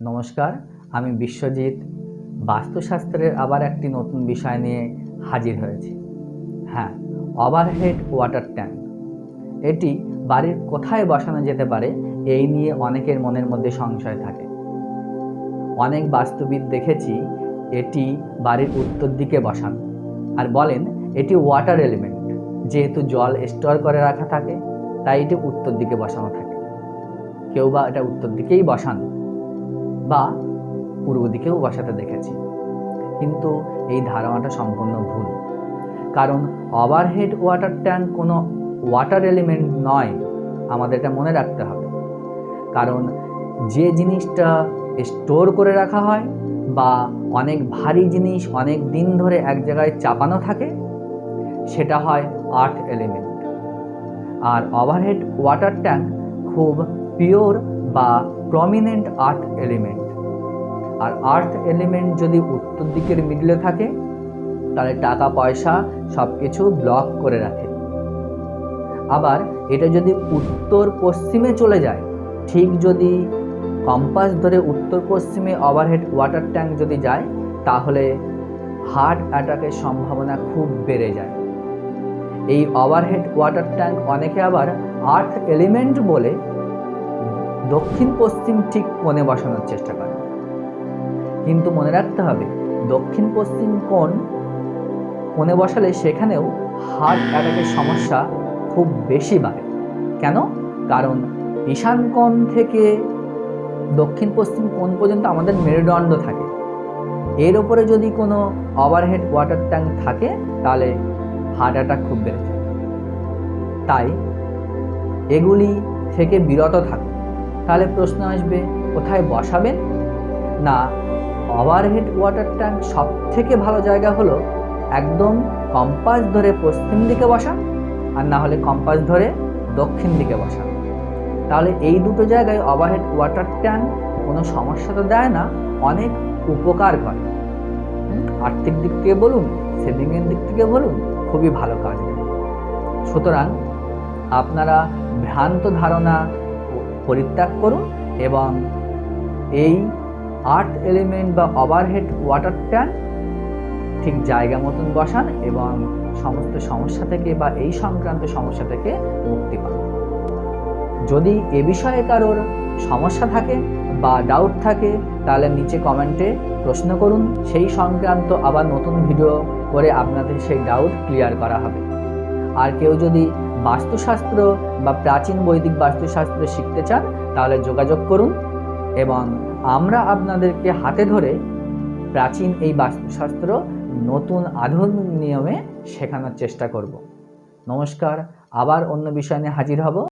নমস্কার, আমি বিশ্বজিৎ। বাস্তুশাস্ত্রের আবার একটি নতুন বিষয় নিয়ে হাজির হয়েছি। হ্যাঁ ওভারহেড ওয়াটার ট্যাঙ্ক। এটি বাড়ির কোথায় বসানো যেতে পারে এই নিয়ে অনেকের মনের মধ্যে সংশয় থাকে। অনেক বাস্তুবিদ দেখেছি এটি বাড়ির উত্তর দিকে বসান আর বলেন এটি ওয়াটার এলিমেন্ট, যেহেতু জল স্টোর করে রাখা থাকে, তাই এটি উত্তর দিকে বসানো থাকে। কেউ বা এটা উত্তর দিকেই বসান বা পূর্ব দিকেও বসাতে দেখেছি। কিন্তু এই ধারণাটা সম্পূর্ণ ভুল। কারণ ওভারহেড ওয়াটার ট্যাঙ্ক কোনো ওয়াটার এলিমেন্ট নয় আমাদের এটা মনে রাখতে হবে। কারণ যে জিনিসটা স্টোর করে রাখা হয় বা অনেক ভারী জিনিস অনেক দিন ধরে এক জায়গায় চাপানো থাকে, সেটা হয় আর্থ এলিমেন্ট। আর ওভারহেড ওয়াটার ট্যাঙ্ক খুব পিওর বা প্রমিনেন্ট আর্থ এলিমেন্ট আর আর্থ এলিমেন্ট যদি উত্তর দিকের মিডলে থাকে, তাহলে টাকা, পয়সা সব কিছু ব্লক করে রাখে। আবার এটা যদি উত্তর পশ্চিমে চলে যায়, ঠিক যদি কম্পাস ধরে উত্তর পশ্চিমে ওভারহেড ওয়াটার ট্যাঙ্ক যদি যায়, তাহলে হার্ট অ্যাটাকের সম্ভাবনা খুব বেড়ে যায়। এই ওভারহেড ওয়াটার ট্যাঙ্ক অনেকে আবার আর্থ এলিমেন্ট বলে দক্ষিণ পশ্চিম ঠিক কোণে বসানোর চেষ্টা করে কিন্তু মনে রাখতে হবে, দক্ষিণ পশ্চিম কোণ কোণে বসালে সেখানেও হার্ট অ্যাটাকের সমস্যা খুব বেশি বাড়ে। কেন? কারণ ঈশান কোণ থেকে দক্ষিণ পশ্চিম কোণ পর্যন্ত আমাদের মেরুদণ্ড থাকে। এর ওপরে যদি কোনো ওভারহেড ওয়াটার ট্যাঙ্ক থাকে, তাহলে হার্ট অ্যাটাক খুব বেড়ে যায়। তাই এগুলি থেকে বিরত থাকুন। তাহলে প্রশ্ন আসবে, কোথায় বসাবেন? না ওভারহেড ওয়াটার ট্যাঙ্ক সব থেকে ভালো জায়গা হলো একদম কম্পাস ধরে পশ্চিম দিকে বসান আর না হলে কম্পাস ধরে দক্ষিণ দিকে বসান তাহলে এই দুটো জায়গায় ওভারহেড ওয়াটার ট্যাঙ্ক কোনো সমস্যা তো দেয় না, অনেক উপকার করে। আর্থিক দিক থেকে বলুন, সেভিংয়ের দিক থেকে বলুন, খুবই ভালো কাজ সুতরাং আপনারা ভ্রান্ত ধারণা পরিত্যাগ করুন এবং এই আর্থ এলিমেন্ট বা ওভারহেড ওয়াটার ট্যাঙ্ক ঠিক জায়গা মতন বসান এবং সমস্ত সমস্যা থেকে বা এই সংক্রান্ত সমস্যা থেকে মুক্তি পান। যদি এ বিষয়ে কারোর সমস্যা থাকে বা ডাউট থাকে, তাহলে নিচে কমেন্টে প্রশ্ন করুন। সেই সংক্রান্ত আবার নতুন ভিডিও করে আপনাদের সেই ডাউট ক্লিয়ার করা হবে। আর কেউ যদি বাস্তুশাস্ত্র বা প্রাচীন বৈদিক বাস্তুশাস্ত্র শিখতে চান, তাহলে যোগাযোগ করুন এবং আমরা আপনাদেরকে হাতে ধরে প্রাচীন এই বাস্তুশাস্ত্র নতুন আধুনিক নিয়মে শেখানোর চেষ্টা করব। নমস্কার, আবার অন্য বিষয় নিয়ে হাজির হব।